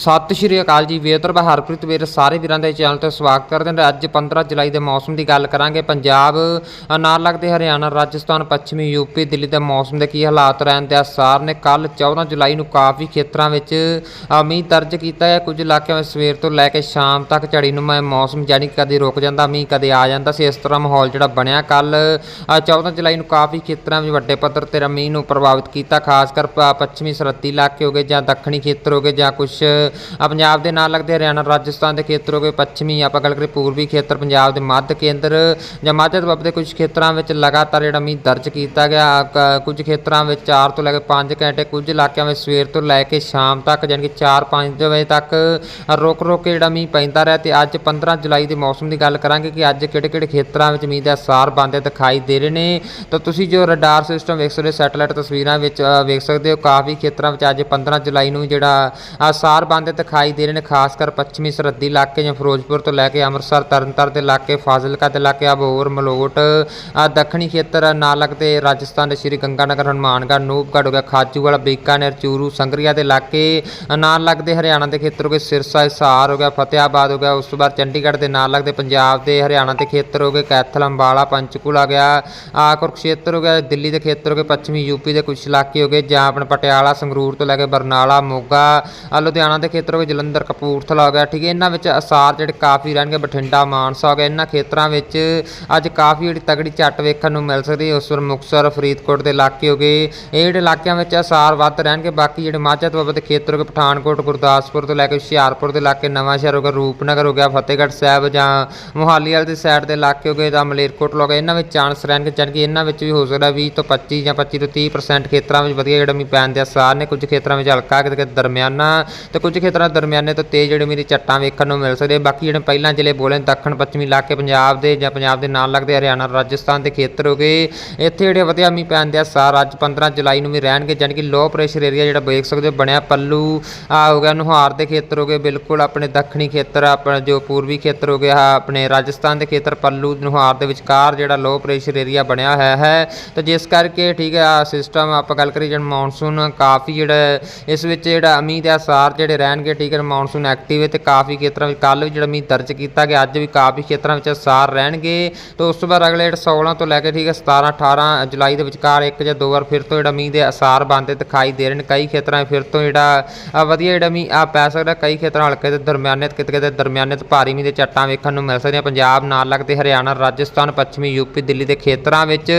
ਸਤਿ ਸ਼੍ਰੀ ਅਕਾਲ ਜੀ ਵੇਦਰ ਬਾ ਹਰਪ੍ਰੀਤ ਵੀਰ ਸਾਰੇ ਵੀਰਾਂ ਦੇ ਚੈਨਲ ਤੇ ਸਵਾਗਤ ਕਰਦੇ ਹਾਂ ਅੱਜ 15 ਜੁਲਾਈ ਦੇ ਮੌਸਮ ਦੀ ਗੱਲ ਕਰਾਂਗੇ। ਪੰਜਾਬ ਨਾਲ ਲੱਗਦੇ ਹਰਿਆਣਾ, ਰਾਜਸਥਾਨ, ਪੱਛਮੀ ਯੂਪੀ ਦਿੱਲੀ ਦੇ ਮੌਸਮ ਦੇ ਕੀ ਹਾਲਾਤ ਰਹਿਣ ਦੇ ਆਸਾਰ ਨੇ। ਕੱਲ 14 ਜੁਲਾਈ ਨੂੰ ਕਾਫੀ ਖੇਤਰਾਂ ਵਿੱਚ ਮੀਂਹ ਦਰਜ ਕੀਤਾ ਹੈ। ਕੁਝ ਇਲਾਕਿਆਂ ਵਿੱਚ ਸਵੇਰ ਤੋਂ ਲੈ ਕੇ ਸ਼ਾਮ ਤੱਕ ਝੜੀ ਨੂੰ ਮੌਸਮ ਜਾਨੀ ਕਦੇ ਰੁਕ ਜਾਂਦਾ, ਮੀਂਹ ਕਦੇ ਆ ਜਾਂਦਾ ਸੀ। ਇਸ ਤਰ੍ਹਾਂ ਮਾਹੌਲ ਜਿਹੜਾ ਬਣਿਆ ਕੱਲ 14 ਜੁਲਾਈ ਨੂੰ ਕਾਫੀ ਖੇਤਰਾਂ ਵਿੱਚ ਵੱਡੇ ਪੱਧਰ ਤੇ ਮੀਂਹ ਨੂੰ ਪ੍ਰਭਾਵਿਤ ਕੀਤਾ। ਖਾਸ ਕਰ ਪ- ਪੱਛਮੀ ਸਰਹੱਦੀ ਇਲਾਕੇ ਹੋ ਗਏ ਜਾਂ ਦੱਖਣੀ ਖੇਤਰ ਹੋ ਗਏ ਜਾਂ ਕੁਝ ਪੰਜਾਬ ਦੇ ਨਾਲ ਲੱਗਦੇ ਹਰਿਆਣਾ, ਰਾਜਸਥਾਨ ਦੇ ਖੇਤਰ ਹੋ ਗਏ ਪੱਛਮੀ, ਆਪਾਂ ਗੱਲ ਕਰੀਏ ਪੂਰਬੀ ਖੇਤਰ, ਪੰਜਾਬ ਦੇ ਮੱਧ ਕੇਂਦਰ ਜਾਂ ਮੱਧ ਦੁਆਬ ਦੇ ਕੁਝ ਖੇਤਰਾਂ ਵਿੱਚ ਲਗਾਤਾਰ ਜਿਹੜਾ ਮੀਂਹ ਦਰਜ ਕੀਤਾ ਗਿਆ ਕ- ਕੁਝ ਖੇਤਰਾਂ ਵਿੱਚ 4 ਤੋਂ ਲੈ ਕੇ 5 ਘੰਟੇ, ਕੁਝ ਇਲਾਕਿਆਂ ਵਿੱਚ ਸਵੇਰ ਤੋਂ ਲੈ ਕੇ ਸ਼ਾਮ ਤੱਕ ਯਾਨੀ ਕਿ 4-5 ਵਜੇ ਤੱਕ ਰੁਕ ਰੁਕ ਕੇ ਜਿਹੜਾ ਮੀਂਹ ਪੈਂਦਾ ਰਿਹਾ ਤੇ ਅੱਜ 15 ਜੁਲਾਈ ਦੇ ਮੌਸਮ ਦੀ ਗੱਲ ਕਰਾਂਗੇ ਕਿ ਅੱਜ ਕਿਹੜੇ ਕਿਹੜੇ ਖੇਤਰਾਂ ਵਿੱਚ ਮੀਂਹ ਦੇ ਅਸਾਰ ਬੰਦੇ ਦਿਖਾਈ ਦੇ ਰਹੇ ਨੇ। ਤਾਂ ਤੁਸੀਂ ਜੋ ਰਡਾਰ ਸਿਸਟਮ ਵੇਖ ਸਕਦੇ ਹੋ, ਸੈਟੇਲਾਈਟ ਤਸਵੀਰਾਂ ਵਿੱਚ ਵੇਖ ਸਕਦੇ ਹੋ, ਕਾਫੀ ਖੇਤਰਾਂ ਵਿੱਚ ਅੱਜ 15 ਜੁਲਾਈ ਨੂੰ ਜਿਹੜਾ ਅਸਾਰ ਬੰਦੇ ਦਿਖਾਈ ਦੇ ਰਹੇ ਨੇ, ਖਾਸ ਕਰ ਪੱਛਮੀ ਸਰਹੱਦੀ ਇਲਾਕੇ ਜਾਂ ਫਿਰੋਜ਼ਪੁਰ ਤੋਂ ਲੈ ਕੇ ਅੰਮ੍ਰਿਤਸਰ, ਤਰਨਤਾਰਨ ਦੇ ਇਲਾਕੇ, ਫਾਜ਼ਿਲਕਾ ਦੇ ਇਲਾਕੇ ਅਬੋਹਰ ਮਲੋਟ ਦੱਖਣੀ ਖੇਤਰ ਨਾਲ ਲੱਗਦੇ ਰਾਜਸਥਾਨ ਦੇ ਸ਼੍ਰੀ ਗੰਗਾਨਗਰ, ਹਨੂਮਾਨਗੜ੍ਹ, ਨੂਪਗੜ੍ਹ ਹੋ ਗਿਆ ਖਾਜੂਵਾਲਾ ਬੀਕਾਨੇਰ ਚੂਰੂ ਸੰਗਰੀਆ ਦੇ ਇਲਾਕੇ ਨਾਲ ਲੱਗਦੇ ਹਰਿਆਣਾ ਦੇ ਖੇਤਰ ਹੋ ਗਏ, ਸਿਰਸਾ, ਹਿਸਾਰ ਹੋ ਗਿਆ ਫਤਿਆਬਾਦ ਹੋ ਗਿਆ, ਉਸ ਤੋਂ ਬਾਅਦ ਚੰਡੀਗੜ੍ਹ ਦੇ ਨਾਲ ਲੱਗਦੇ ਪੰਜਾਬ ਦੇ ਹਰਿਆਣਾ ਦੇ ਖੇਤਰ ਹੋ ਗਏ, ਕੈਥਲ, ਅੰਬਾਲਾ, ਪੰਚਕੂਲਾ ਗਿਆ ਆ ਕੁਰਕਸ਼ੇਤਰ ਹੋ ਗਿਆ, ਦਿੱਲੀ ਦੇ ਖੇਤਰ ਹੋ ਗਏ, ਪੱਛਮੀ ਯੂਪੀ ਦੇ ਕੁਝ ਇਲਾਕੇ ਹੋ ਗਏ, ਜਾਂ ਆਪਣੇ ਪਟਿਆਲਾ, ਸੰਗਰੂਰ ਤੋਂ ਲੈ ਕੇ ਬਰਨਾਲਾ, ਮੋਗਾ ਲੁਧਿਆਣਾ ਦੇ ਖੇਤਰ ਹੋ ਗਏ ਜਲੰਧਰ, ਕਪੂਰਥਲਾ ਹੋ ਗਿਆ। ਠੀਕ ਹੈ, ਇਹਨਾਂ ਵਿੱਚ ਅਸਾਰ ਜਿਹੜੇ ਕਾਫੀ ਰਹਿਣਗੇ, ਬਠਿੰਡਾ, ਮਾਨਸਾ ਹੋ ਗਿਆ। ਇਹਨਾਂ ਖੇਤਰਾਂ ਵਿੱਚ ਅੱਜ ਕਾਫੀ ਜਿਹੜੀ ਤਗੜੀ ਝੱਟ ਵੇਖਣ ਨੂੰ ਮਿਲ ਸਕਦੀ ਹੈ। ਉਸ ਵਾਰ ਮੁਕਤਸਰ, ਫਰੀਦਕੋਟ ਦੇ ਇਲਾਕੇ ਹੋ ਗਏ। ਇਹ ਜਿਹੜੇ ਇਲਾਕਿਆਂ ਵਿੱਚ ਅਸਾਰ ਵੱਧ ਰਹਿਣਗੇ। ਬਾਕੀ ਜਿਹੜੇ ਮਾਝਾ ਦੁਆਬਾ ਦੇ ਖੇਤਰ ਹੋ ਗਏ, ਪਠਾਨਕੋਟ, ਗੁਰਦਾਸਪੁਰ ਤੋਂ ਲੈ ਕੇ ਹੁਸ਼ਿਆਰਪੁਰ ਦੇ ਇਲਾਕੇ ਨਵਾਂ ਸ਼ਹਿਰ ਹੋ ਗਿਆ, ਰੂਪਨਗਰ ਹੋ ਗਿਆ, ਫਤਿਹਗੜ੍ਹ ਸਾਹਿਬ ਜਾਂ ਮੋਹਾਲੀ ਵਾਲੀ ਦੀ ਸਾਈਡ ਦੇ ਇਲਾਕੇ ਹੋ ਗਏ ਜਾਂ ਮਲੇਰਕੋਟ ਹੋ ਗਿਆ, ਇਹਨਾਂ ਵਿੱਚ ਚਾਂਸ ਰਹਿਣਗੇ। ਜਾਣੀ ਕਿ ਇਹਨਾਂ ਵਿੱਚ ਵੀ ਹੋ ਸਕਦਾ 20 ਤੋਂ 25 ਜਾਂ 25 ਤੋਂ 30% ਖੇਤਰਾਂ ਵਿੱਚ ਵਧੀਆ ਜਿਹੜਾ ਮੀਂਹ ਪੈਣ ਦੇ ਆਸਾਰ ਨੇ। ਕੁਝ ਖੇਤਰਾਂ ਵਿੱਚ ਹਲਕਾ ਕਿਤੇ ਕਿਤੇ ਦਰਮਿਆਨਾ ਤੇ ਕੁਝ ਖੇਤਰਾਂ ਦਰਮਿਆਨੇ ਤੋਂ ਤੇਜ਼ ਜਿਹੜੇ ਮੇਰੀ ਝੱਟਾਂ ਵੇਖਣ ਨੂੰ ਮਿਲ ਸਕਦੇ। ਬਾਕੀ ਜਿਹੜੇ ਪਹਿਲਾਂ ਜ਼ਿਲ੍ਹੇ ਬੋਲੇ ਦੱਖਣ, ਪੱਛਮੀ ਇਲਾਕੇ ਪੰਜਾਬ ਦੇ ਜਾਂ ਪੰਜਾਬ ਦੇ ਨਾਲ ਲੱਗਦੇ ਹਰਿਆਣਾ, ਰਾਜਸਥਾਨ ਦੇ ਖੇਤਰ ਹੋ ਗਏ। ਇੱਥੇ ਜਿਹੜੇ ਵਧੀਆ ਮੀਂਹ ਪੈਣ ਦੇ ਸਾਰ ਅੱਜ 15 ਜੁਲਾਈ ਨੂੰ ਵੀ ਰਹਿਣਗੇ, ਜਾਣੀ ਕਿ ਲੋ ਪ੍ਰੈਸ਼ਰ ਏਰੀਆ ਜਿਹੜਾ ਵੇਖ ਸਕਦੇ ਹੋ, ਬਣਿਆ ਪੱਲੂ ਆ ਹੋ ਗਿਆ ਨੁਹਾਰ ਦੇ ਖੇਤਰ ਹੋ ਗਏ, ਬਿਲਕੁਲ ਆਪਣੇ ਦੱਖਣੀ ਖੇਤਰ, ਆਪਣਾ ਜੋ ਪੂਰਬੀ ਖੇਤਰ ਹੋ ਗਿਆ ਆਪਣੇ ਰਾਜਸਥਾਨ ਦੇ ਖੇਤਰ ਪੱਲੂ ਨੁਹਾਰ ਦੇ ਵਿਚਕਾਰ ਜਿਹੜਾ ਲੋ ਪ੍ਰੈਸ਼ਰ ਏਰੀਆ ਬਣਿਆ ਹੋਇਆ ਹੈ। ਤੇ ਜਿਸ ਕਰਕੇ ਠੀਕ ਹੈ ਆ ਸਿਸਟਮ ਆਪਾਂ ਗੱਲ ਕਰੀਏ, ਜਿਹੜਾ ਮੌਨਸੂਨ ਕਾਫੀ ਜਿਹੜਾ ਇਸ ਵਿੱਚ ਜਿਹੜਾ ਮੀਂਹ ਦੇ ਆਸਾਰ ਜਿਹੜੇ ਰਹਿਣਗੇ ਠੀਕ ਹੈ ਮੌਨਸੂਨ ਐਕਟਿਵ ਹੈ ਤੇ ਕਾਫੀ ਖੇਤਰਾਂ ਵਿੱਚ ਕੱਲ ਵੀ ਜਿਹੜਾ ਮੀਂਹ ਦਰਜ ਕੀਤਾ ਗਿਆ, ਅੱਜ ਵੀ ਕਾਫੀ ਖੇਤਰਾਂ ਵਿੱਚ ਅਸਾਰ ਰਹਿਣਗੇ। ਤੇ ਉਸ ਤੋਂ ਬਾਅਦ ਅਗਲੇ ਜਿਹੜਾ 16 ਤੋਂ ਲੈ ਕੇ, ਠੀਕ ਹੈ 17 18 ਜੁਲਾਈ ਦੇ ਵਿਚਕਾਰ ਇੱਕ ਜਾਂ ਦੋ ਵਾਰ ਫਿਰ ਤੋਂ ਜਿਹੜਾ ਮੀਂਹ ਦੇ ਆਸਾਰ ਬੰਦੇ ਦਿਖਾਈ ਦੇ ਰਹੇ ਨੇ। ਕਈ ਖੇਤਰਾਂ 'ਚ ਫਿਰ ਤੋਂ ਜਿਹੜਾ ਵਧੀਆ ਜਿਹੜਾ ਮੀਂਹ ਆ ਪੈ ਸਕਦਾ, ਕਈ ਖੇਤਰਾਂ ਹਲਕੇ ਤੇ ਦਰਮਿਆਨੇ ਤੇ ਕਿਤੇ ਕਿਤੇ ਦਰਮਿਆਨੇ ਤੇ ਭਾਰੀ ਮੀਂਹ ਦੇ ਝੱਟਾਂ ਵੇਖਣ ਨੂੰ ਮਿਲ ਸਕਦੀਆਂ। ਪੰਜਾਬ ਨਾਲ ਲੱਗਦੇ ਹਰਿਆਣਾ, ਰਾਜਸਥਾਨ, ਪੱਛਮੀ ਯੂਪੀ ਦਿੱਲੀ ਦੇ ਖੇਤਰਾਂ ਵਿੱਚ